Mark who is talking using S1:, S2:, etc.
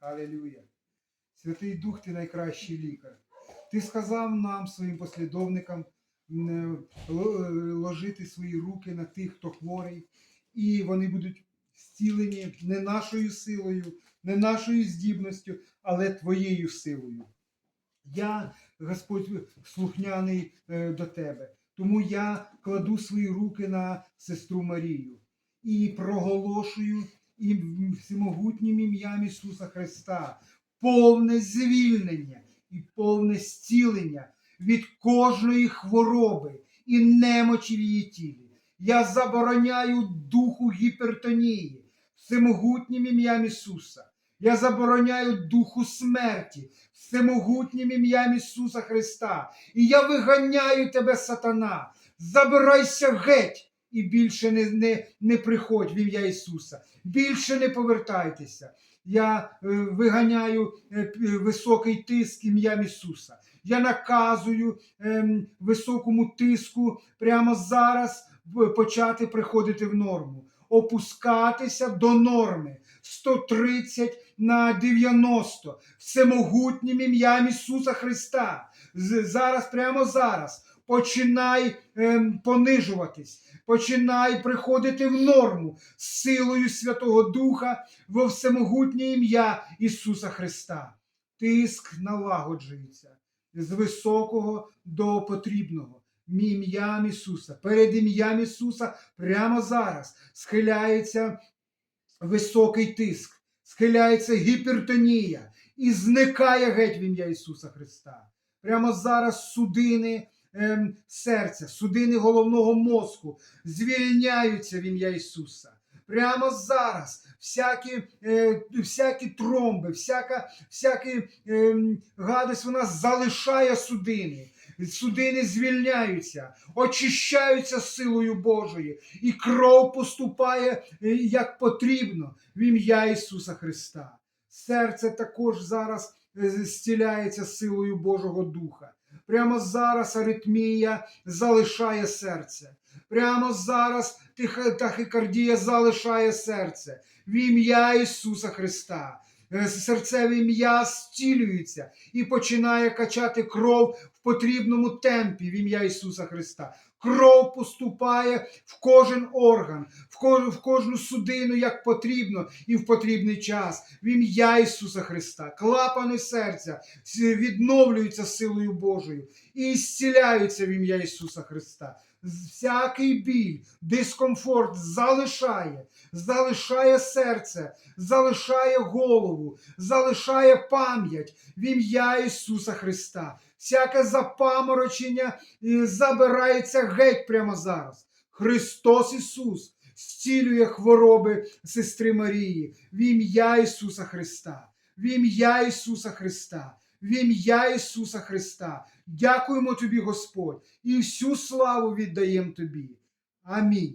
S1: Алілюя. Святий Дух, ти найкращий лікар. Ти сказав нам, своїм послідовникам, е, л- ложити свої руки на тих, хто хворий, і вони будуть зцілені не нашою силою, не нашою здібністю, але твоєю силою. Я, Господь, слухняний е, до тебе. Тому я кладу свої руки на сестру Марію і проголошую і всемогутнім ім'ям Ісуса Христа повне звільнення і повне зцілення від кожної хвороби і немочі в її тілі. Я забороняю духу гіпертонії всемогутнім ім'ям Ісуса. Я забороняю духу смерті всемогутнім ім'ям Ісуса Христа. І я виганяю тебе, сатана. Забирайся геть і більше не, не, не приходь в ім'я Ісуса. Більше не повертайтеся. Я е, виганяю е, е, високий тиск ім'ям Ісуса. Я наказую ем, високому тиску прямо зараз почати приходити в норму, опускатися до норми 130 на 90 всемогутнім ім'ям Ісуса Христа. Зараз, прямо зараз, починай ем, понижуватись, починай приходити в норму з силою Святого Духа во всемогутнє ім'я Ісуса Христа. Тиск налагоджується з високого до потрібного. Ім'ям Ісуса, перед ім'ям Ісуса прямо зараз схиляється високий тиск, схиляється гіпертонія і зникає геть в ім'я Ісуса Христа. Прямо зараз судини ем, серця, судини головного мозку звільняються в ім'я Ісуса. Прямо зараз всякі, е, всякі тромби, всяка, всякі ем, гадость вона залишає судини. Судини звільняються, очищаються силою Божої, і кров поступає е, як потрібно в ім'я Ісуса Христа. Серце також зараз е, зціляється силою Божого Духа. Прямо зараз аритмія залишає серце. Прямо зараз тахікардія залишає серце. В ім'я Ісуса Христа. Серцеве ім'я стілюється і починає качати кров в потрібному темпі в ім'я Ісуса Христа. Кров поступає в кожен орган, в кожну, в кожну судину, як потрібно, і в потрібний час. В ім'я Ісуса Христа. Клапани серця відновлюються силою Божою і зціляються в ім'я Ісуса Христа. Всякий біль, дискомфорт залишає, залишає серце, залишає голову, залишає пам'ять в ім'я Ісуса Христа. Всяке запаморочення е, забирається геть прямо зараз. Христос Ісус зцілює хвороби сестри Марії в ім'я Ісуса Христа. В ім'я Ісуса Христа. В ім'я Ісуса Христа. Дякуємо тобі, Господь, і всю славу віддаємо тобі. Амінь.